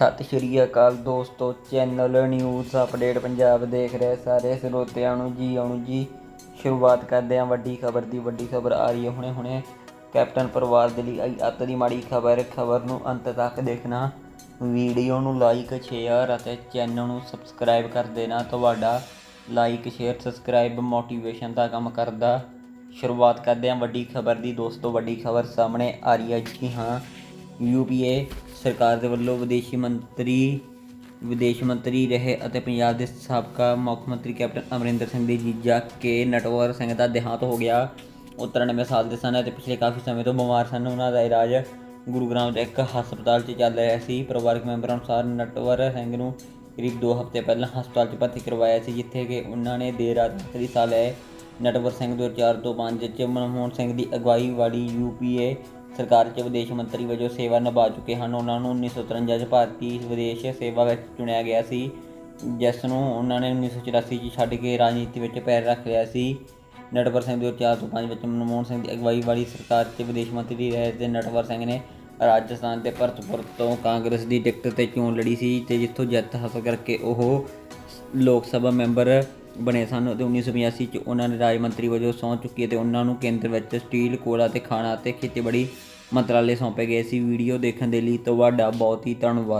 ਸਤਿ ਸ਼੍ਰੀ ਅਕਾਲ ਦੋਸਤੋ, channel news update Punjab ਦੇਖ ਰਹੇ ਸਾਰੇ ਸਰੋਤਿਆਂ ਨੂੰ ਜੀ, ਆਉਣ ਜੀ। ਸ਼ੁਰੂਆਤ ਕਰਦੇ ਹਾਂ ਵੱਡੀ ਖਬਰ ਦੀ, ਵੱਡੀ ਖਬਰ ਆ ਰਹੀ ਹੈ ਹੁਣੇ ਹੁਣੇ। ਕੈਪਟਨ ਪਰਿਵਾਰ ਦੇ ਲਈ ਆਈ ਅੱਤ ਦੀ ਮਾੜੀ ਖਬਰ ਖਬਰ ਨੂੰ ਅੰਤ ਤੱਕ ਦੇਖਣਾ। ਵੀਡੀਓ ਨੂੰ ਲਾਈਕ ਸ਼ੇਅਰ ਅਤੇ ਚੈਨਲ ਨੂੰ ਸਬਸਕ੍ਰਾਈਬ ਕਰ ਦੇਣਾ। ਤੁਹਾਡਾ ਲਾਈਕ ਸ਼ੇਅਰ ਸਬਸਕ੍ਰਾਈਬ ਮੋਟੀਵੇਸ਼ਨ ਦਾ ਕੰਮ ਕਰਦਾ। ਸ਼ੁਰੂਆਤ ਕਰਦੇ ਹਾਂ ਵੱਡੀ ਖਬਰ ਦੀ। ਦੋਸਤੋ, ਵੱਡੀ ਖਬਰ ਸਾਹਮਣੇ ਆ ਰਹੀ ਹੈ ਜੀ, ਹਾਂ। ਯੂਪੀਏ ਸਰਕਾਰ ਦੇ ਵੱਲੋਂ ਵਿਦੇਸ਼ੀ ਮੰਤਰੀ, ਵਿਦੇਸ਼ ਮੰਤਰੀ ਰਹੇ ਅਤੇ ਪੰਜਾਬ ਦੇ ਸਾਬਕਾ ਮੁੱਖ ਮੰਤਰੀ ਕੈਪਟਨ ਅਮਰਿੰਦਰ ਸਿੰਘ ਦੇ ਜੀਜਾ ਕੇ ਨਟਵਰ ਸਿੰਘ ਦਾ ਦੇਹਾਂਤ ਹੋ ਗਿਆ। ਉਹ 93 ਸਾਲ ਦੇ ਸਨ ਅਤੇ ਪਿਛਲੇ ਕਾਫੀ ਸਮੇਂ ਤੋਂ ਬਿਮਾਰ ਸਨ। ਉਹਨਾਂ ਦਾ ਇਲਾਜ ਗੁਰੂਗ੍ਰਾਮ ਦੇ ਇੱਕ ਹਸਪਤਾਲ 'ਚ ਚੱਲ ਰਿਹਾ ਸੀ। ਪਰਿਵਾਰਕ ਮੈਂਬਰਾਂ ਅਨੁਸਾਰ ਨਟਵਰ ਸਿੰਘ ਨੂੰ ਕਰੀਬ 2 ਹਫ਼ਤੇ ਪਹਿਲਾਂ ਹਸਪਤਾਲ 'ਚ ਭਰਤੀ ਕਰਵਾਇਆ ਸੀ, ਜਿੱਥੇ ਕਿ ਉਹਨਾਂ ਨੇ ਦੇਰ ਰਾਤ ਆਖਰੀ ਸਾਹ ਲਏ। ਨਟਵਰ ਸਿੰਘ 2004 ਤੋਂ 5 ਚ ਮਨਮੋਹਨ ਸਿੰਘ ਦੀ ਅਗਵਾਈ ਵਾਲੀ ਯੂਪੀਏ ਸਰਕਾਰ 'ਚ ਵਿਦੇਸ਼ ਮੰਤਰੀ ਵਜੋਂ ਸੇਵਾ ਨਿਭਾ ਚੁੱਕੇ ਹਨ। ਉਹਨਾਂ ਨੂੰ 1953 'ਚ ਭਾਰਤੀ ਵਿਦੇਸ਼ ਸੇਵਾ ਵਿੱਚ ਚੁਣਿਆ ਗਿਆ ਸੀ, ਜਿਸ ਨੂੰ ਉਹਨਾਂ ਨੇ 1984 'ਚ ਛੱਡ ਕੇ ਰਾਜਨੀਤੀ ਵਿੱਚ ਪੈਰ ਰੱਖ ਲਿਆ ਸੀ। ਨਟਵਰ ਸਿੰਘ 2004 ਤੋਂ 5 ਵਿੱਚ ਮਨਮੋਹਨ ਸਿੰਘ ਦੀ ਅਗਵਾਈ ਵਾਲੀ ਸਰਕਾਰ 'ਚ ਵਿਦੇਸ਼ ਮੰਤਰੀ ਰਹੇ ਤੇ ਨਟਵਰ ਸਿੰਘ ਨੇ ਰਾਜਸਥਾਨ ਤੇ ਭਰਤਪੁਰ ਤੋਂ ਕਾਂਗਰਸ ਦੀ ਟਿਕਟ ਤੇ ਚੋਣ ਲੜੀ ਸੀ, ਤੇ ਜਿੱਥੋਂ ਜਿੱਤ ਹਾਸਲ ਕਰਕੇ ਉਹ ਲੋਕ ਸਭਾ ਮੈਂਬਰ ਬਣੇ ਸਨ ਤੇ 1985 ਚ ਉਹਨਾਂ ਨੇ ਰਾਜ ਮੰਤਰੀ ਵਜੋਂ ਸਹੁੰ ਚੁੱਕੀ ਅਤੇ ਉਹਨਾਂ ਨੂੰ ਕੇਂਦਰ ਵਿੱਚ ਸਟੀਲ, ਕੋਲਾ ਤੇ ਖਾਣਾ ਅਤੇ ਖੇਤੀਬਾੜੀ ਮੰਤਰਾਲੇ ਸੌਂਪੇ ਗਏ ਸੀ। ਵੀਡੀਓ ਦੇਖਣ ਦੇ ਲਈ ਤੁਹਾਡਾ ਬਹੁਤ ਹੀ ਧੰਨਵਾਦ।